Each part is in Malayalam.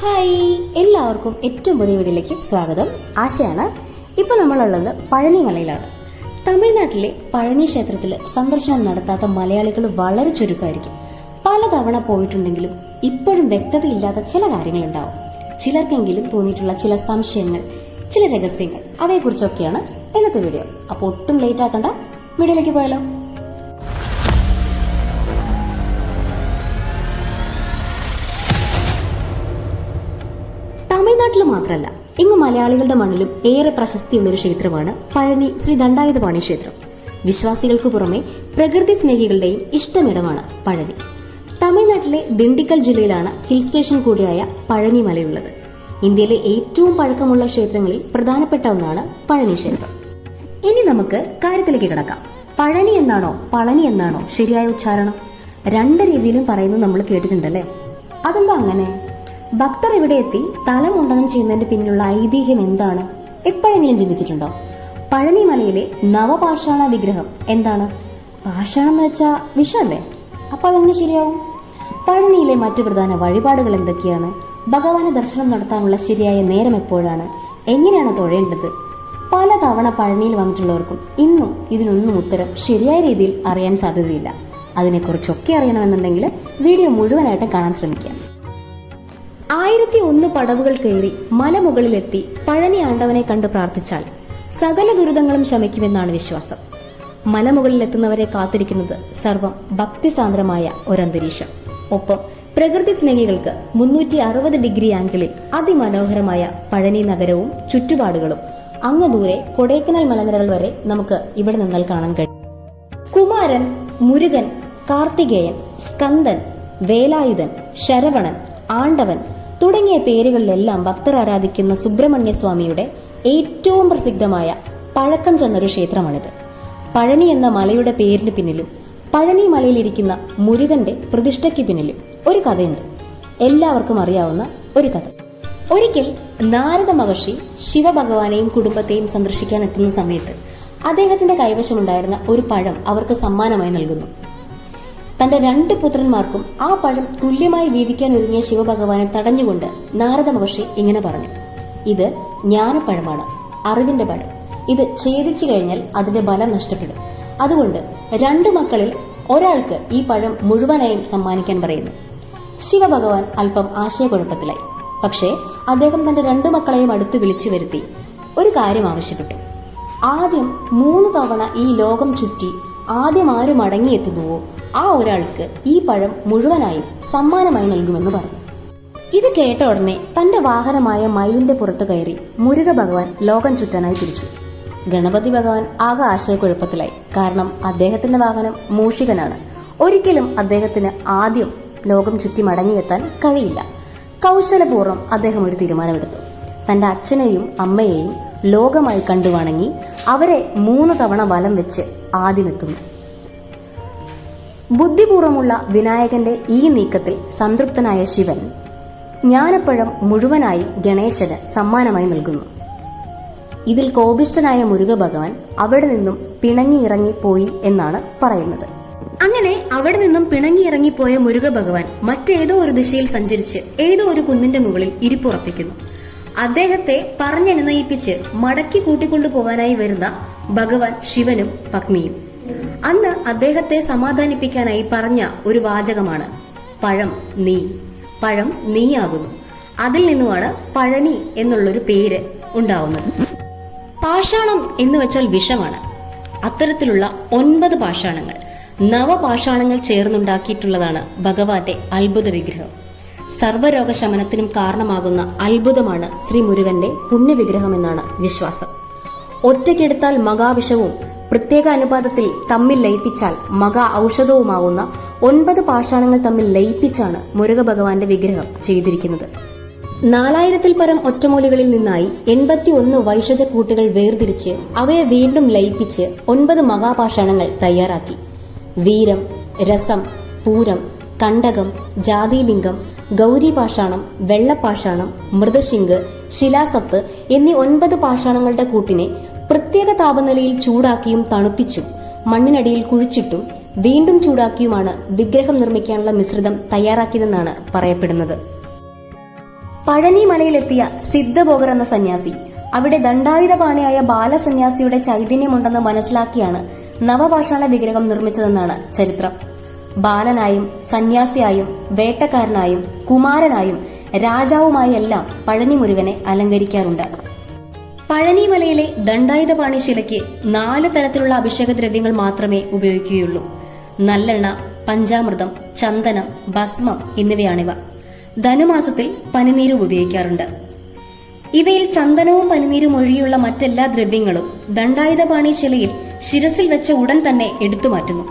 ഹായ്. എല്ലാവർക്കും ഏറ്റവും പുതിയ വീഡിയോയിലേക്ക് സ്വാഗതം. ആശയാണ്. ഇപ്പൊ നമ്മളുള്ളത് പഴനി മലയിലാണ് തമിഴ്നാട്ടിലെ പഴനി ക്ഷേത്രത്തിൽ സന്ദർശനം നടത്താത്ത മലയാളികൾ വളരെ ചുരുക്കമായിരിക്കും. പലതവണ പോയിട്ടുണ്ടെങ്കിലും ഇപ്പോഴും വ്യക്തതയില്ലാത്ത ചില കാര്യങ്ങളുണ്ടാവും. ചിലർക്കെങ്കിലും തോന്നിയിട്ടുള്ള ചില സംശയങ്ങൾ ചില രഹസ്യങ്ങൾ അവയെക്കുറിച്ചൊക്കെയാണ് ഇന്നത്തെ വീഡിയോ. അപ്പോൾ ഒട്ടും ലേറ്റ് ആക്കണ്ട. വീഡിയോയിലേക്ക് പോയാലോ? തമിഴ്നാട്ടിൽ മാത്രമല്ല ഇങ്ങ് മലയാളികളുടെ മണ്ണിലും ഏറെ പ്രശസ്തിയുള്ള ഒരു ക്ഷേത്രമാണ് പഴനി ശ്രീ ദണ്ഡായുധപാണി ക്ഷേത്രം. വിശ്വാസികൾക്ക് പുറമെ പ്രകൃതി സ്നേഹികളുടെയും ഇഷ്ടമിടമാണ് പഴനി. തമിഴ്നാട്ടിലെ ദിണ്ടിക്കൽ ജില്ലയിലാണ് ഹിൽ സ്റ്റേഷൻ കൂടിയായ പഴനി മലയുള്ളത്. ഇന്ത്യയിലെ ഏറ്റവും പഴക്കമുള്ള ക്ഷേത്രങ്ങളിൽ പ്രധാനപ്പെട്ട ഒന്നാണ് പഴനി ക്ഷേത്രം. ഇനി നമുക്ക് കാര്യത്തിലേക്ക് കിടക്കാം. പഴനി എന്നാണോ പളനി എന്നാണോ ശരിയായ ഉച്ചാരണം? രണ്ട് രീതിയിലും പറയുന്നത് നമ്മൾ കേട്ടിട്ടുണ്ടല്ലേ? അതെന്താ അങ്ങനെ? ഭക്തർ ഇവിടെ എത്തി തലമുണ്ടനം ചെയ്യുന്നതിന്റെ പിന്നിലുള്ള ഐതിഹ്യം എന്താണ്? എപ്പോഴെങ്കിലും ചിന്തിച്ചിട്ടുണ്ടോ? പഴനിമലയിലെ നവപാഷാണ വിഗ്രഹം എന്താണ്? പാഷാണം എന്ന് വെച്ചാൽ വിഷമല്ലേ? അപ്പൊ അതെങ്ങനെ ശരിയാവും? പഴനിയിലെ മറ്റു പ്രധാന വഴിപാടുകൾ എന്തൊക്കെയാണ്? ഭഗവാന് ദർശനം നടത്താനുള്ള ശരിയായ നേരം എപ്പോഴാണ്? എങ്ങനെയാണ് തൊഴേണ്ടത്? പല തവണ പഴനിയിൽ വന്നിട്ടുള്ളവർക്കും ഇന്നും ഇതിനൊന്നും ഉത്തരം ശരിയായ രീതിയിൽ അറിയാൻ സാധ്യതയില്ല. അതിനെക്കുറിച്ചൊക്കെ അറിയണമെന്നുണ്ടെങ്കിൽ വീഡിയോ മുഴുവനായിട്ടും കാണാൻ ശ്രമിക്കുക ആയിരത്തി ഒന്ന് പടവുകൾ കയറി മലമുകളിലെത്തി പഴനി ആണ്ടവനെ കണ്ട് പ്രാർത്ഥിച്ചാൽ സകല ദുരിതങ്ങളും ശമിക്കുമെന്നാണ് വിശ്വാസം. മലമുകളിലെത്തുന്നവരെ കാത്തിരിക്കുന്നത് സർവം ഭക്തിസാന്ദ്രമായ ഒരന്തരീക്ഷം. ഒപ്പം പ്രകൃതി സ്നേഹികൾക്ക് മുന്നൂറ്റി അറുപത് ഡിഗ്രി ആംഗിളിൽ അതിമനോഹരമായ പഴനി നഗരവും ചുറ്റുപാടുകളും. അങ്ങ് ദൂരെ കൊടൈക്കനാൽ മലനിരകൾ വരെ നമുക്ക് ഇവിടെ നിന്നാൽ കാണാൻ കഴിയും. കുമാരൻ മുരുകൻ കാർത്തികേയൻ സ്കന്ദൻ വേലായുധൻ ശരവണൻ ആണ്ടവൻ തുടങ്ങിയ പേരുകളിലെല്ലാം ഭക്തർ ആരാധിക്കുന്ന സുബ്രഹ്മണ്യ സ്വാമിയുടെ ഏറ്റവും പ്രസിദ്ധമായ പഴക്കം ചെന്നൊരു ക്ഷേത്രമാണിത്. പഴനി എന്ന മലയുടെ പേരിന് പിന്നിലും പഴനി മലയിലിരിക്കുന്ന മുരുകന്റെ പ്രതിഷ്ഠയ്ക്ക് പിന്നിലും ഒരു കഥയുണ്ട്. എല്ലാവർക്കും അറിയാവുന്ന ഒരു കഥ. ഒരിക്കൽ നാരദ മഹർഷി ശിവഭഗവാനെയും കുടുംബത്തെയും സന്ദർശിക്കാൻ എത്തുന്ന സമയത്ത് അദ്ദേഹത്തിന്റെ കൈവശമുണ്ടായിരുന്ന ഒരു പഴം അവർക്ക് സമ്മാനമായി നൽകുന്നു. തന്റെ രണ്ട് പുത്രന്മാർക്കും ആ പഴം തുല്യമായി വീതിക്കാൻ ഒരുങ്ങിയ ശിവഭഗവാനെ തടഞ്ഞുകൊണ്ട് നാരദ മഹർഷി ഇങ്ങനെ പറഞ്ഞു. ഇത് ജ്ഞാനപ്പഴമാണ് അറിവിന്റെ പഴം. ഇത് ഛേദിച്ചു കഴിഞ്ഞാൽ അതിന്റെ ബലം നഷ്ടപ്പെടും. അതുകൊണ്ട് രണ്ട് മക്കളിൽ ഒരാൾക്ക് ഈ പഴം മുഴുവനായും സമ്മാനിക്കാൻ പറയുന്നു. ശിവഭഗവാൻ അല്പം ആശയക്കുഴപ്പത്തിലായി. പക്ഷേ അദ്ദേഹം തന്റെ രണ്ടു മക്കളെയും അടുത്ത് വിളിച്ചു വരുത്തി. ഒരു കാര്യം ആവശ്യപ്പെട്ടു. ആദ്യം മൂന്ന് തവണ ഈ ലോകം ചുറ്റി ആദ്യം ആരും മടങ്ങിയെത്തുന്നുവോ? ആ ഒരാൾക്ക് ഈ പഴം മുഴുവനായും സമ്മാനമായി നൽകുമെന്ന് പറഞ്ഞു. ഇത് കേട്ട ഉടനെ തന്റെ വാഹനമായ മയിലിന്റെ പുറത്ത് കയറി മുരുക ഭഗവാൻ ലോകം ചുറ്റാനായി തിരിച്ചു. ഗണപതി ഭഗവാൻ ആകെ ആശയക്കുഴപ്പത്തിലായി. കാരണം അദ്ദേഹത്തിന്റെ വാഹനം മൂഷികനാണ്. ഒരിക്കലും അദ്ദേഹത്തിന് ആദ്യം ലോകം ചുറ്റി മടങ്ങിയെത്താൻ കഴിയില്ല. കൗശലപൂർവം അദ്ദേഹം ഒരു തീരുമാനമെടുത്തു. തന്റെ അച്ഛനെയും അമ്മയെയും ലോകമായി കണ്ടു വണങ്ങി അവരെ മൂന്ന് തവണ വലം വെച്ച് ആദ്യമെത്തുന്നു ബുദ്ധിപൂർവമുള്ള വിനായകന്റെ ഈ നീക്കത്തിൽ സംതൃപ്തനായ ശിവൻ ജ്ഞാനപ്പഴം മുഴുവനായി ഗണേശന് സമ്മാനമായി നൽകുന്നു. ഇതിൽ കോപിഷ്ഠനായ മുരുക ഭഗവാൻ അവിടെ നിന്നും പിണങ്ങിയിറങ്ങി പോയി എന്നാണ് പറയുന്നത്. അങ്ങനെ അവിടെ നിന്നും പിണങ്ങിയിറങ്ങിപ്പോയ മുരുക ഭഗവാൻ മറ്റേതോ ഒരു ദിശയിൽ സഞ്ചരിച്ച് ഏതോ ഒരു കുന്നിന്റെ മുകളിൽ ഇരിപ്പുറപ്പിക്കുന്നു. അദ്ദേഹത്തെ പറഞ്ഞനുനയിപ്പിച്ച് മടക്കി കൂട്ടിക്കൊണ്ടു പോകാനായി വരുന്ന ഭഗവാൻ ശിവനും പത്നിയും. അന്ന് അദ്ദേഹത്തെ സമാധാനിപ്പിക്കാനായി പറഞ്ഞ ഒരു വാചകമാണ്. പഴം നീ. പഴം നീയാകുന്നു. അതിൽ നിന്നുമാണ് പഴനി എന്നുള്ളൊരു പേര് ഉണ്ടാവുന്നത്. പാഷാണം എന്ന് വെച്ചാൽ വിഷമാണ്. അത്തരത്തിലുള്ള ഒൻപത് പാഷാണങ്ങൾ നവപാഷാണങ്ങൾ ചേർന്നുണ്ടാക്കിയിട്ടുള്ളതാണ് ഭഗവാന്റെ അത്ഭുത വിഗ്രഹം. സർവരോഗശമനത്തിനും കാരണമാകുന്ന അത്ഭുതമാണ് ശ്രീ മുരുകന്റെ പുണ്യവിഗ്രഹം എന്നാണ് വിശ്വാസം. ഒറ്റയ്ക്കെടുത്താൽ മകാവിഷവും പ്രത്യേക അനുപാതത്തിൽ തമ്മിൽ ലയിപ്പിച്ചാൽ മക ഔഷധവുമാവുന്ന ഒൻപത് പാഷാണങ്ങൾ തമ്മിൽ ലയിപ്പിച്ചാണ് മുരുക ഭഗവാന്റെ വിഗ്രഹം ചെയ്തിരിക്കുന്നത്. നാലായിരത്തിൽ പരം ഒറ്റമൂലികളിൽ നിന്നായി എൺപത്തി ഒന്ന് വൈഷജ കൂട്ടുകൾ വേർതിരിച്ച് അവയെ വീണ്ടും ലയിപ്പിച്ച് ഒൻപത് മഹാപാഷാണങ്ങൾ തയ്യാറാക്കി. വീരം രസം പൂരം കണ്ടകം ജാതിലിംഗം ഗൗരിപാഷാണം വെള്ളപ്പാഷാണം മൃദശിങ്ക് ശിലാസത്ത് എന്നീ ഒൻപത് പാഷാണങ്ങളുടെ കൂട്ടിനെ പ്രത്യേക താപനിലയിൽ ചൂടാക്കിയും തണുപ്പിച്ചും മണ്ണിനടിയിൽ കുഴിച്ചിട്ടും വീണ്ടും ചൂടാക്കിയുമാണ് വിഗ്രഹം നിർമ്മിക്കാനുള്ള മിശ്രിതം തയ്യാറാക്കിയതെന്നാണ് പറയപ്പെടുന്നത്. പഴനി മലയിലെത്തിയ സിദ്ധഭോഗർ എന്ന സന്യാസി അവിടെ ദണ്ഡായുധപാണിയായ ബാലസന്യാസിയുടെ ചൈതന്യമുണ്ടെന്ന് മനസ്സിലാക്കിയാണ് നവപാഷാണ വിഗ്രഹം നിർമ്മിച്ചതെന്നാണ് ചരിത്രം. ബാലനായും സന്യാസിയായും വേട്ടക്കാരനായും കുമാരനായും രാജാവുമായി എല്ലാം പഴനി മുരുകനെ അലങ്കരിക്കാറുണ്ട്. പഴനിമലയിലെ ദണ്ഡായുധപാണി ശിലയ്ക്ക് നാല് തരത്തിലുള്ള അഭിഷേക ദ്രവ്യങ്ങൾ മാത്രമേ ഉപയോഗിക്കുകയുള്ളൂ. നല്ലെണ്ണ പഞ്ചാമൃതം ചന്ദനം ഭസ്മം എന്നിവയാണിവ. ധനുമാസത്തിൽ പനിനീരും ഉപയോഗിക്കാറുണ്ട്. ഇവയിൽ ചന്ദനവും പനിനീരും ഒഴിയുള്ള മറ്റെല്ലാ ദ്രവ്യങ്ങളും ദണ്ഡായുധപാണി ശിലയിൽ ശിരസിൽ വെച്ച ഉടൻ തന്നെ എടുത്തു മാറ്റുന്നു.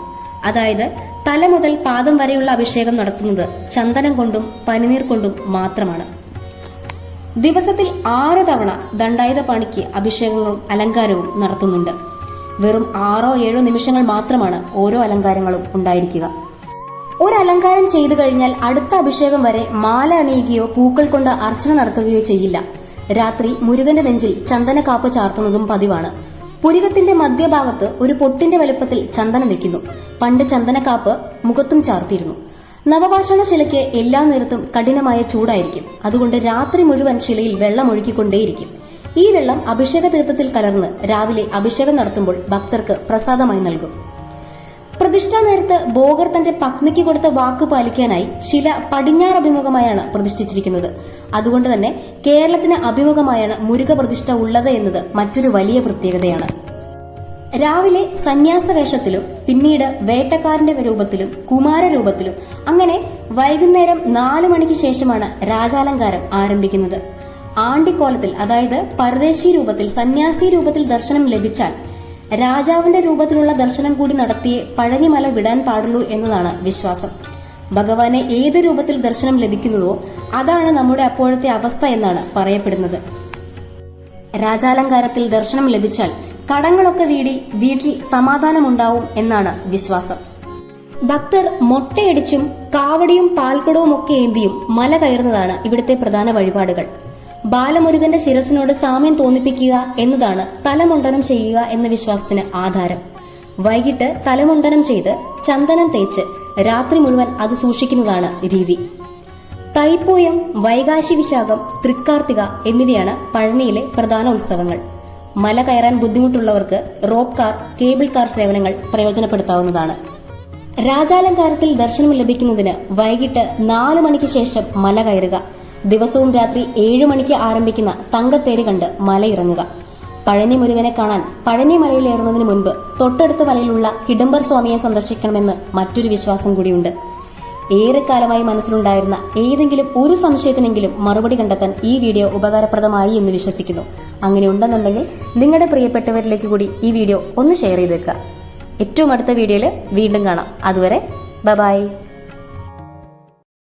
അതായത് തല മുതൽ പാദം വരെയുള്ള അഭിഷേകം നടത്തുന്നത് ചന്ദനം കൊണ്ടും പനിനീർ കൊണ്ടും മാത്രമാണ്. ദിവസത്തിൽ ആറ് തവണ ദണ്ഡായുധ പാണിക്ക് അഭിഷേകങ്ങളും അലങ്കാരവും നടത്തുന്നുണ്ട്. വെറും ആറോ ഏഴോ നിമിഷങ്ങൾ മാത്രമാണ് ഓരോ അലങ്കാരങ്ങളും ഉണ്ടായിരിക്കുക. ഒരു അലങ്കാരം ചെയ്തു കഴിഞ്ഞാൽ അടുത്ത അഭിഷേകം വരെ മാല അണിയുകയോ പൂക്കൾ കൊണ്ട് അർച്ചന നടത്തുകയോ ചെയ്യില്ല. രാത്രി മുരുകന്റെ നെഞ്ചിൽ ചന്ദന കാപ്പ് ചാർത്തുന്നതും പതിവാണ്. പുരികത്തിന്റെ മധ്യഭാഗത്ത് ഒരു പൊട്ടിന്റെ വലുപ്പത്തിൽ ചന്ദനം വെക്കുന്നു. പണ്ട് ചന്ദനക്കാപ്പ് മുഖത്തും ചാർത്തിയിരുന്നു. നവപാഷാണ ശിലയ്ക്ക് എല്ലാ നേരത്തും കഠിനമായ ചൂടായിരിക്കും. അതുകൊണ്ട് രാത്രി മുഴുവൻ ശിലയിൽ വെള്ളം ഒഴുക്കിക്കൊണ്ടേയിരിക്കും ഈ വെള്ളം അഭിഷേക തീർത്ഥത്തിൽ കലർന്ന് രാവിലെ അഭിഷേകം നടത്തുമ്പോൾ ഭക്തർക്ക് പ്രസാദമായി നൽകും. പ്രതിഷ്ഠാ നേരത്ത് ബോഗർ തന്റെ പത്നിക്ക് കൊടുത്ത വാക്ക് പാലിക്കാനായി ശില പടിഞ്ഞാറ് അഭിമുഖമായാണ് പ്രതിഷ്ഠിച്ചിരിക്കുന്നത്. അതുകൊണ്ട് തന്നെ കേരളത്തിന് അഭിമുഖമായാണ് മുരുക പ്രതിഷ്ഠ ഉള്ളത് എന്നത് മറ്റൊരു വലിയ പ്രത്യേകതയാണ്. രാവിലെ സന്യാസ വേഷത്തിലും പിന്നീട് വേട്ടക്കാരന്റെ രൂപത്തിലും കുമാര രൂപത്തിലും അങ്ങനെ വൈകുന്നേരം നാലു മണിക്ക് ശേഷമാണ് രാജാലങ്കാരം ആരംഭിക്കുന്നത്. ആണ്ടിക്കോലത്തിൽ അതായത് പരദേശി രൂപത്തിൽ സന്യാസി രൂപത്തിൽ ദർശനം ലഭിച്ചാൽ രാജാവിന്റെ രൂപത്തിലുള്ള ദർശനം കൂടി നടത്തിയേ പഴനിമല വിടാൻ പാടുള്ളൂ എന്നതാണ് വിശ്വാസം. ഭഗവാനെ ഏത് രൂപത്തിൽ ദർശനം ലഭിക്കുന്നതോ അതാണ് നമ്മുടെ അപ്പോഴത്തെ അവസ്ഥ എന്നാണ് പറയപ്പെടുന്നത്. രാജാലങ്കാരത്തിൽ ദർശനം ലഭിച്ചാൽ കടങ്ങളൊക്കെ വീടി വീട്ടിൽ സമാധാനമുണ്ടാവും എന്നാണ് വിശ്വാസം. ഭക്തർ മൊട്ടയടിച്ചും കാവടിയും പാൽക്കുടവും ഒക്കെ ഏന്തിയും മല കയറുന്നതാണ് ഇവിടുത്തെ പ്രധാന വഴിപാടുകൾ. ബാലമുരുകന്റെ ശിരസിനോട് സാമ്യം തോന്നിപ്പിക്കുക എന്നതാണ് തലമുണ്ടനം ചെയ്യുക എന്ന വിശ്വാസത്തിന് ആധാരം. വൈകിട്ട് തലമുണ്ടനം ചെയ്ത് ചന്ദനം തേച്ച് രാത്രി മുഴുവൻ അത് സൂക്ഷിക്കുന്നതാണ് രീതി. തൈപ്പൂയം വൈകാശി വിശാഖം തൃക്കാർത്തിക എന്നിവയാണ് പഴനിയിലെ പ്രധാന ഉത്സവങ്ങൾ. മല കയറാൻ ബുദ്ധിമുട്ടുള്ളവർക്ക് റോപ്പ് കാർ കേബിൾ കാർ സേവനങ്ങൾ പ്രയോജനപ്പെടുത്താവുന്നതാണ്. രാജാലങ്കാരത്തിൽ ദർശനം ലഭിക്കുന്നതിന് വൈകിട്ട് നാല് മണിക്ക് ശേഷം മല കയറുക. ദിവസവും രാത്രി ഏഴു മണിക്ക് ആരംഭിക്കുന്ന തങ്കത്തേര് കണ്ട് മലയിറങ്ങുക പഴനി മുരുകനെ കാണാൻ പഴനി മലയിലേറുന്നതിന് മുൻപ് തൊട്ടടുത്ത മലയിലുള്ള ഹിഡംബർ സ്വാമിയെ സന്ദർശിക്കണമെന്ന് മറ്റൊരു വിശ്വാസം കൂടിയുണ്ട്. ഏറെക്കാലമായി മനസ്സിലുണ്ടായിരുന്ന ഏതെങ്കിലും ഒരു സംശയത്തിനെങ്കിലും മറുപടി കണ്ടെത്താൻ ഈ വീഡിയോ ഉപകാരപ്രദമായി എന്ന് വിശ്വസിക്കുന്നു. അങ്ങനെ ഉണ്ടെന്നുണ്ടെങ്കിൽ നിങ്ങളുടെ പ്രിയപ്പെട്ടവരിലേക്ക് കൂടി ഈ വീഡിയോ ഒന്ന് ഷെയർ ചെയ്തേക്കുക. ഏറ്റവും അടുത്ത വീഡിയോയിൽ വീണ്ടും കാണാം. അതുവരെ ബബായ്. ബായ്